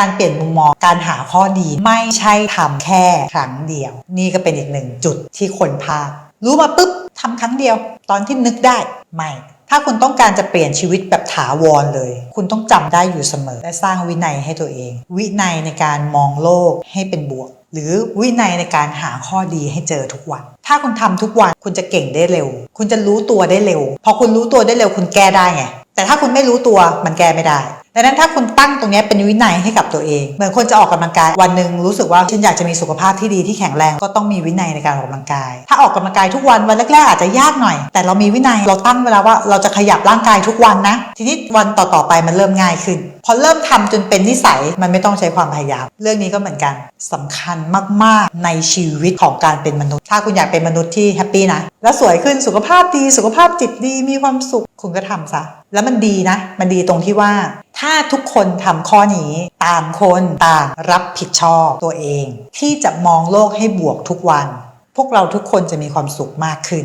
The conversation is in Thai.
การเปลี่ยนมุมมองการหาข้อดีไม่ใช่ทำแค่ครั้งเดียว นี่ก็เป็นอีกหนึ่งจุดที่คนพลาดรู้มาปุ๊บทำครั้งเดียว ตอนที่นึกได้ไม่ถ้าคุณต้องการจะเปลี่ยนชีวิตแบบถาวรเลย คุณต้องจำได้อยู่เสมอ และสร้างวินัยให้ตัวเอง วินัยในการมองโลกให้เป็นบวก หรือวินัยในการหาข้อดีให้เจอทุกวัน ถ้าคุณทำทุกวันคุณจะเก่งได้เร็ว คุณจะรู้ตัวได้เร็ว พอคุณรู้ตัวได้เร็ว คุณแก้ได้ไง แต่ถ้าคุณไม่รู้ตัวมันแก้ไม่ได้ ดังนั้นถ้าคุณตั้งตรงนี้เป็นวินัยให้กับตัวเอง เหมือนคนจะออกกำลังกาย วันหนึ่งรู้สึกว่าฉันอยากจะมีสุขภาพที่ดีที่แข็งแรงก็ต้องมีวินัยในการออกกำลังกาย ถ้าออกกำลังกายทุกวันวันแรกๆอาจจะยากหน่อย แต่เรามีวินัยเราตั้งเวลาว่าเราจะขยับร่างกายทุกวันนะ ทีนี้วันต่อๆไปมันเริ่มง่ายขึ้นพอเริ่มทำจนเป็นนิสัยมันไม่ต้องใช้ความพยายาม เรื่องนี้ก็เหมือนกันสำคัญมากๆในชีวิตของการเป็นมนุษย์ ถ้าคุณอยากเป็นมนุษย์ที่แฮปปี้นะ แล้วสวยขึ้นสุขภาพดี สุขภาพจิตดีมีความสุขคุณก็ทำซะแล้วมันดีนะ มันดีตรงที่ว่า ถ้าทุกคนทำข้อนี้ต่างคนต่างรับผิดชอบตัวเอง ที่จะมองโลกให้บวกทุกวัน พวกเราทุกคนจะมีความสุขมากขึ้น